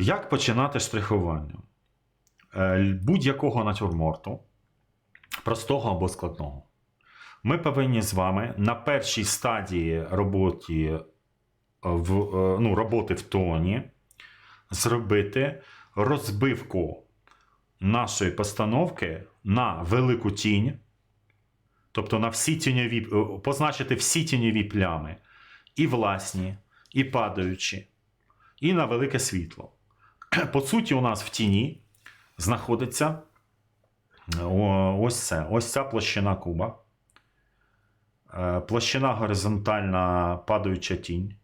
Як починати штрихування? Е, Будь-якого натюрморту, простого або складного. Ми повинні з вами на першій стадії роботи в, е, ну, роботи в тоні зробити розбивку нашої постановки на велику тінь, тобто на всі тіньові, е, позначити всі тіньові плями, і власні, і падаючі, і на велике світло. По суті, у нас в тіні знаходиться ось це, ось ця площина куба. Е, Площина горизонтальна падаюча тінь,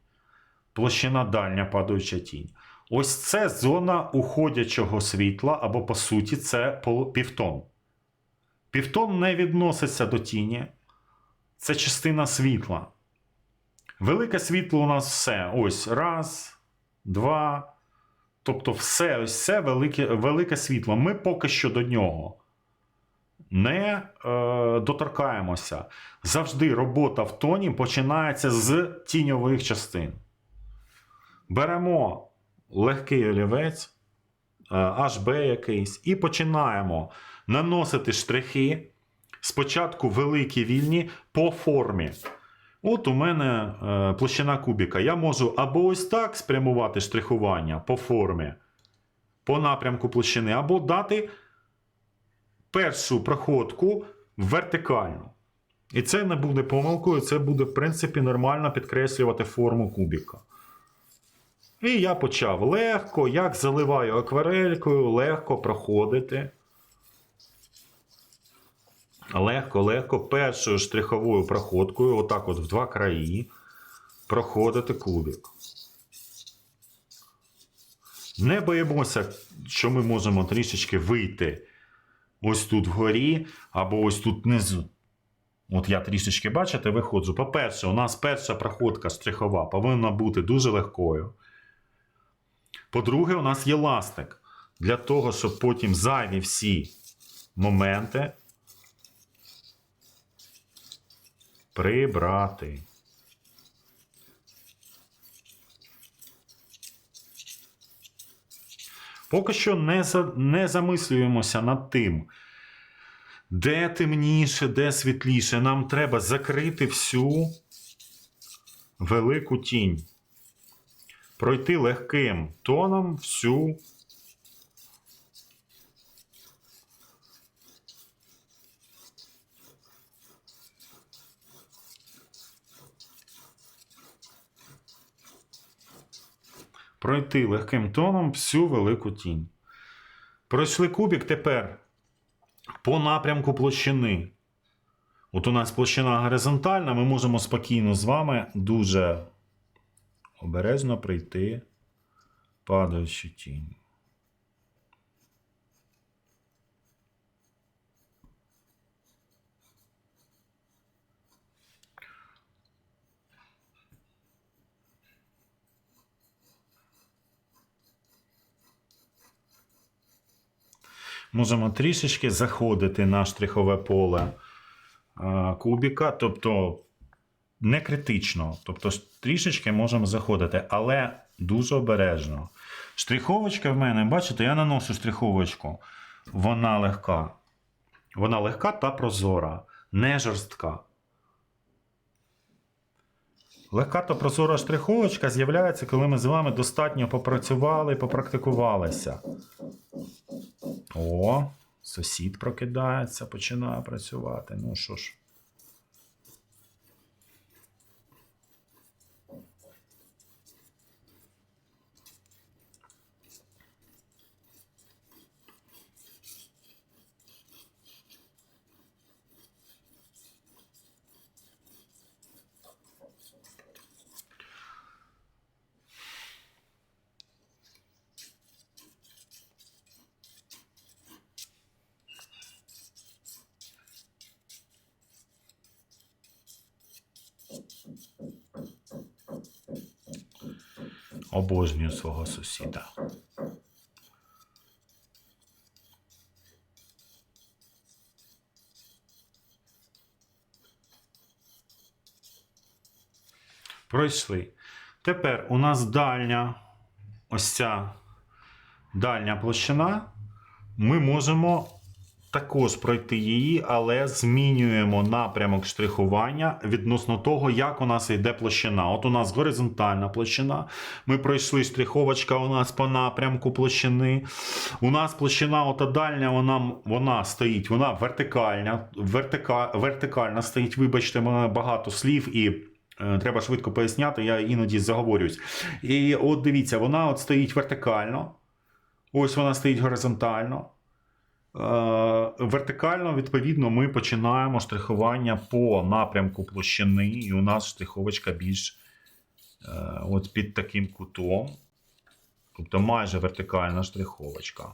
площина дальня падаюча тінь. Ось це зона уходячого світла, або, по суті, це півтон. Півтон не відноситься до тіні, це частина світла. Велике світло у нас все. Ось раз, два. Тобто, все, ось це велике, велике світло. Ми поки що до нього не е, доторкаємося. Завжди робота в тоні починається з тіньових частин. Беремо легкий олівець, е, HB якийсь, і починаємо наносити штрихи. Спочатку великі вільні по формі. От у мене е, площина кубіка. Я можу або ось так спрямувати штрихування по формі, по напрямку площини, або дати першу проходку вертикально. І це не буде помилкою, це буде, в принципі, нормально підкреслювати форму кубіка. І я почав легко, як заливаю акварелькою, легко проходити. Легко, легко, першою штриховою проходкою, отак от в два краї, проходити кубик. Не боїмося, що ми можемо трішечки вийти ось тут вгорі, або ось тут внизу. От я трішечки, бачите, виходжу. По-перше, у нас перша проходка штрихова повинна бути дуже легкою. По-друге, у нас є ластик. Для того, щоб потім зайві всі моменти прибрати. Поки що не, за, не замислюємося над тим, де темніше, де світліше. Нам треба закрити всю велику тінь. Пройти легким тоном всю. Пройти легким тоном всю велику тінь. Пройшли кубік тепер по напрямку площини. От у нас площина горизонтальна, ми можемо спокійно з вами дуже обережно прийти падаючу тінь. Можемо трішечки заходити на штрихове поле кубіка, тобто не критично. Тобто трішечки можемо заходити, але дуже обережно. Штриховочка в мене, бачите, я наношу штриховочку. Вона легка. Вона легка та прозора, не жорстка. Легка та прозора штриховочка з'являється, коли ми з вами достатньо попрацювали і попрактикувалися. О, сусід прокидається, починає працювати. Ну що ж. Обожнюю свого сусіда. Пройшли. Тепер у нас дальня ось ця дальня площина, ми можемо також пройти її, але змінюємо напрямок штрихування відносно того, як у нас йде площина. От у нас горизонтальна площина. Ми пройшли штриховочка у нас по напрямку площини. У нас площина ота дальня, вона, вона стоїть, вона вертикальна, вертика, вертикальна стоїть. Вибачте, мене багато слів і. е, Треба швидко поясняти, я іноді заговорююсь. І от дивіться, вона от стоїть вертикально. Ось вона стоїть горизонтально. Е, Вертикально, відповідно, ми починаємо штрихування по напрямку площини, і у нас штриховочка більш е, от під таким кутом. Тобто майже вертикальна штриховочка.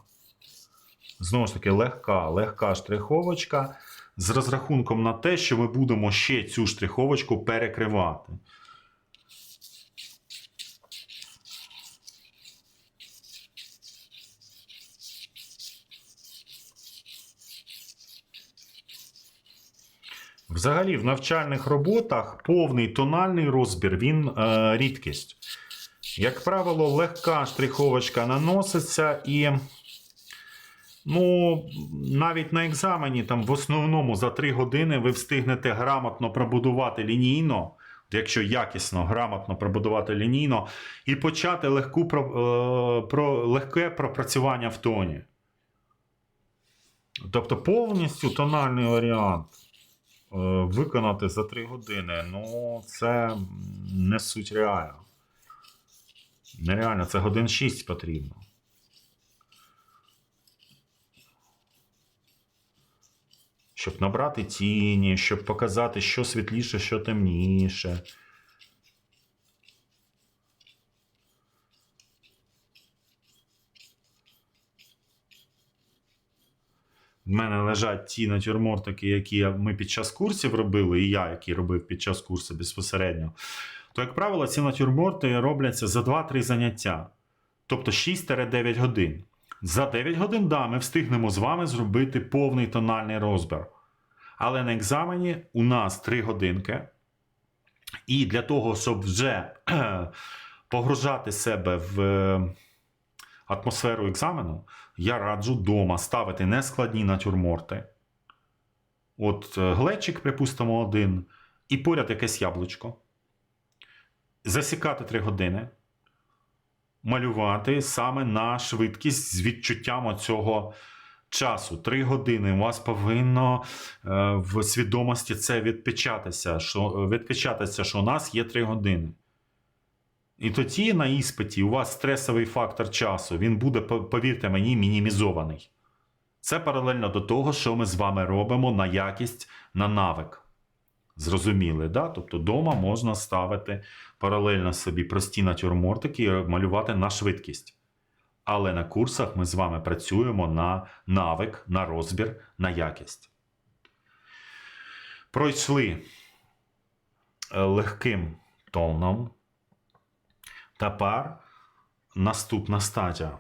Знову ж таки, легка, легка штриховочка з розрахунком на те, що ми будемо ще цю штриховочку перекривати. Взагалі, в навчальних роботах повний тональний розбір він е, рідкість. Як правило, легка штриховочка наноситься і. Ну, навіть на екзамені, там в основному за 3 години ви встигнете грамотно пробудувати лінійно, якщо якісно, грамотно пробудувати лінійно, і почати легку, про, е, про, легке пропрацювання в тоні. Тобто повністю тональний варіант виконати за 3 години, ну, це не суть реально. Нереально, це годин 6 потрібно. Щоб набрати тіні, щоб показати, що світліше, що темніше. В мене лежать ті натюрмортики, які ми під час курсів робили, і я, який робив під час курсу безпосередньо. То, як правило, ці натюрморти робляться за 2-3 заняття. Тобто 6-9 годин. За 9 годин, да, ми встигнемо з вами зробити повний тональний розбір. Але на екзамені у нас 3 годинки. І для того, щоб вже погружати себе в атмосферу екзамену, я раджу вдома ставити нескладні натюрморти. От е, глечик, припустимо, один, і поряд якесь яблучко. Засікати 3 години. Малювати саме на швидкість з відчуттям цього часу. 3 години. У вас повинно е, в свідомості це відпечататися, що, відпечататися, що у нас є 3 години. І тоді на іспиті у вас стресовий фактор часу, він буде, повірте мені, мінімізований. Це паралельно до того, що ми з вами робимо на якість, на навик. Зрозуміли, да? Тобто вдома можна ставити паралельно собі прості натюрмортики і малювати на швидкість. Але на курсах ми з вами працюємо на навик, на розбір, на якість. Пройшли е, легким тоном. Тепер наступна стадія.